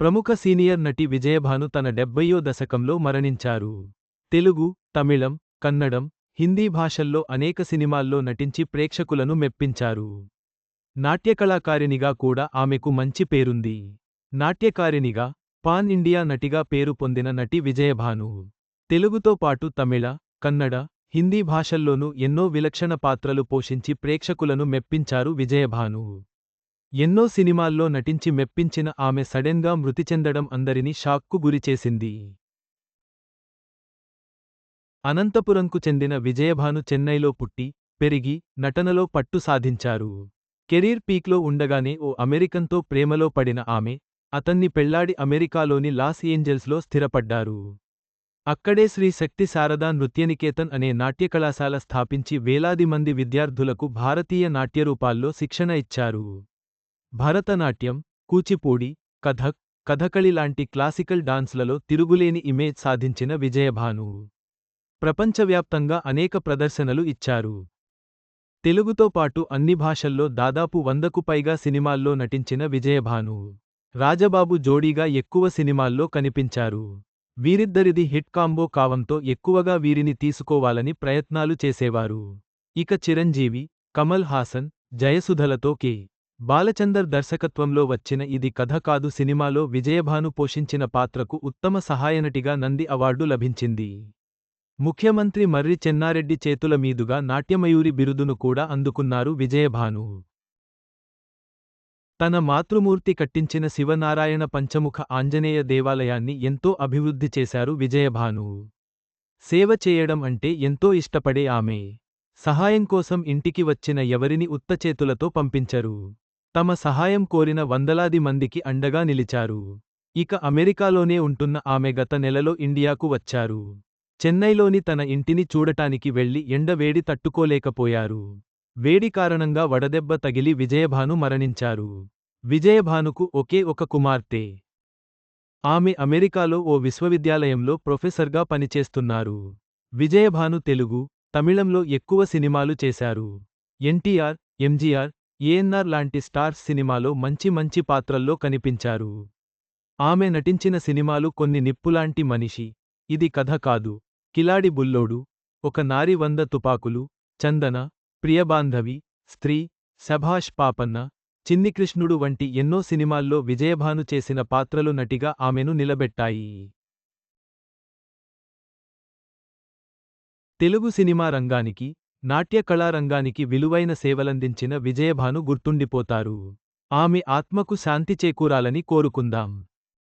ప్రముఖ సీనియర్ నటి విజయభాను తన డెబ్బయ్యో దశకంలో మరణించారు. తెలుగు తమిళం కన్నడం హిందీ భాషల్లో అనేక సినిమాల్లో నటించి ప్రేక్షకులను మెప్పించారు. నాట్యకళాకారిణిగా కూడా ఆమెకు మంచి పేరుంది. నాట్యకారిణిగా పాన్ ఇండియా నటిగా పేరు పొందిన నటి విజయభాను. తెలుగుతో పాటు తమిళ కన్నడ హిందీ భాషల్లోనూ ఎన్నో విలక్షణ పాత్రలు పోషించి ప్రేక్షకులను మెప్పించారు విజయభాను. ఎన్నో సినిమాల్లో నటించి మెప్పించిన ఆమె సడెన్గా మృతి చెందడం అందరినీ షాక్కు గురిచేసింది అనంతపురంకు చెందిన విజయభాను చెన్నైలో పుట్టి పెరిగి నటనలో పట్టు సాధించారు. కెరీర్ పీక్లో ఉండగానే ఓ అమెరికన్తో ప్రేమలో పడిన ఆమె అతన్ని పెళ్ళాడి అమెరికాలోని లాస్ ఏంజెల్స్లో స్థిరపడ్డారు. అక్కడే శ్రీ శక్తి శారదా నృత్యనికేతన్ అనే నాట్యకళాశాల స్థాపించి వేలాది మంది విద్యార్థులకు భారతీయ నాట్యరూపాల్లో శిక్షణ ఇచ్చారు. భరతనాట్యం కూచిపూడి కథక్ కథకళి లాంటి క్లాసికల్ డాన్స్లలో తిరుగులేని ఇమేజ్ సాధించిన విజయభాను ప్రపంచవ్యాప్తంగా అనేక ప్రదర్శనలు ఇచ్చారు. తెలుగుతో పాటు అన్ని భాషల్లో దాదాపు వందకు పైగా సినిమాల్లో నటించిన విజయభాను రాజబాబు జోడీగా ఎక్కువ సినిమాల్లో కనిపించారు. వీరిద్దరిది హిట్ కాంబో కావంతో ఎక్కువగా వీరిని తీసుకోవాలని ప్రయత్నాలు చేసేవారు. ఇక చిరంజీవి కమల్ హాసన్ జయసుధలతో కె. బాలచందర్ దర్శకత్వంలో వచ్చిన ఇది కథ కాదు సినిమాలో విజయభాను పోషించిన పాత్రకు ఉత్తమ సహాయనటిగా నంది అవార్డు లభించింది. ముఖ్యమంత్రి మర్రి చెన్నారెడ్డి చేతుల మీదుగా నాట్యమయూరి బిరుదును కూడా అందుకున్నారు విజయభాను. తన మాతృమూర్తి కట్టించిన శివనారాయణ పంచముఖ ఆంజనేయ దేవాలయాన్ని ఎంతో అభివృద్ధి చేశారు విజయభాను. సేవ చేయడం అంటే ఎంతో ఇష్టపడే ఆమె. సహాయం కోసం ఇంటికి వచ్చిన ఎవరిని ఉత్తచేతులతో పంపించరు. తమ సహాయం కోరిన వందలాది మందికి అండగా నిలిచారు. ఇక అమెరికాలోనే ఉంటున్న ఆమె గత నెలలో ఇండియాకు వచ్చారు. చెన్నైలోని తన ఇంటిని చూడటానికి వెళ్ళి ఎండవేడి తట్టుకోలేకపోయారు. వేడి కారణంగా వడదెబ్బ తగిలి విజయభాను మరణించారు. విజయభానుకు ఒకే ఒక కుమార్తె. ఆమె అమెరికాలో ఓ విశ్వవిద్యాలయంలో ప్రొఫెసర్గా పనిచేస్తున్నారు. విజయభాను తెలుగు తమిళంలో ఎక్కువ సినిమాలు చేశారు. ఎన్టీఆర్ ఎంజీఆర్ ఏఎన్ఆర్ లాంటి స్టార్ సినిమాలో మంచి మంచి పాత్రల్లో కనిపించారు. ఆమె నటించిన సినిమాలు కొన్ని నిప్పులాంటి మనిషి. ఇది కథ కాదు. కిలాడి బుల్లోడు ఒక నారి వంద తుపాకులు చందన ప్రియబాంధవి స్త్రీ శభాష్ పాపన్న చిన్ని కృష్ణుడు వంటి ఎన్నో సినిమాల్లో విజయభాను చేసిన పాత్రలు నటిగా ఆమెను నిలబెట్టాయి. తెలుగు సినిమా రంగానికి నాట్య కళారంగానికి విలువైన సేవలందించిన విజయభాను గుర్తుండిపోతారు. ఆమె ఆత్మకు శాంతి చేకూరాలని కోరుకుందాం.